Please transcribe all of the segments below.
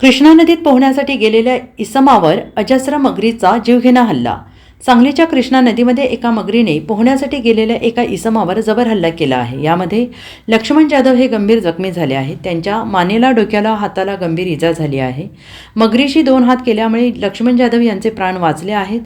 कृष्णा नदीत पोहण्यासाठी गेलेल्या इसमावर अजस्र मगरीचा जीवघेणा हल्ला. सांगलीच्या कृष्णा नदीमध्ये एका मगरीने पोहण्यासाठी गेलेल्या एका इसमावर जबर हल्ला केला आहे. यामध्ये लक्ष्मण जाधव हे गंभीर जखमी झाले आहेत. त्यांच्या मानेला डोक्याला हाताला गंभीर इजा झाली आहे. मगरीशी दोन हात केल्यामुळे लक्ष्मण जाधव यांचे प्राण वाचले आहेत.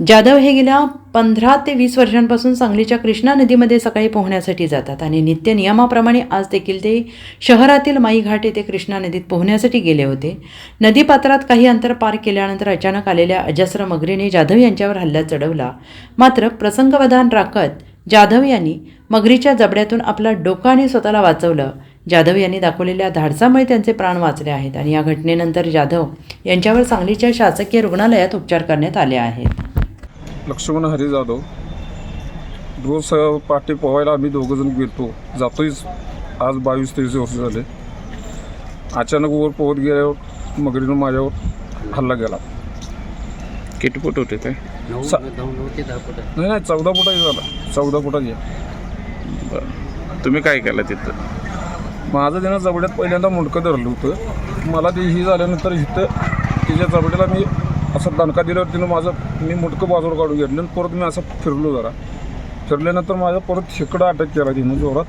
जाधव हे गेल्या पंधरा ते वीस वर्षांपासून सांगलीच्या कृष्णा नदीमध्ये सकाळी पोहण्यासाठी जातात आणि नित्य नियमाप्रमाणे आज देखील ते शहरातील माईघाट येथे कृष्णा नदीत पोहण्यासाठी गेले होते. नदीपात्रात काही अंतर पार केल्यानंतर अचानक आलेल्या अजस्र मगरीने जाधव यांच्यावर हल्ला चढवला. मात्र प्रसंगवधान राखत जाधव यांनी मगरीच्या जबड्यातून आपला डोका आणि स्वतःला वाचवलं. जाधव यांनी दाखवलेल्या धाडसामुळे त्यांचे प्राण वाचले आहेत आणि या घटनेनंतर जाधव यांच्यावर सांगलीच्या शासकीय रुग्णालयात उपचार करण्यात आले आहेत. लक्ष्मण हरी जाधव. रोज अ, पहाटे पोहायला आम्ही दोघंजण गेलतो. जातोयच. आज बावीस तेवीस वर्ष झाले. अचानक वर पोहत गेल्यावर मगरीनं माझ्यावर हल्ला गेला किती फूट होते ते? सा- नाही नाही चौदा फुटाची झाला. चौदा फुटाची. बरं. तुम्ही काय केलं तिथं? माझं त्यानं जबड्यात पहिल्यांदा मुंडकं धरलं होतं. मला ते ही झाल्यानंतर इथं तिच्या जबड्याला मी असं दणका दिल्यावर तिनं माझं मी मुटकं बाजूला काढून घेतलं आणि परत मी असं फिरलो जरा. फिरल्यानंतर माझं परत इकडं अटॅक केला तिनं जोरात.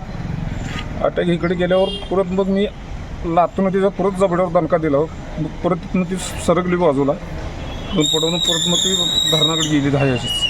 अटॅक इकडे गेल्यावर परत मग मी लातून तिचा परत जबड्यावर दणका दिला. मग परत तिथनं ती सरकली बाजूला. दोन पडवून परत मग ती धरणाकडे गेली दहा अशीच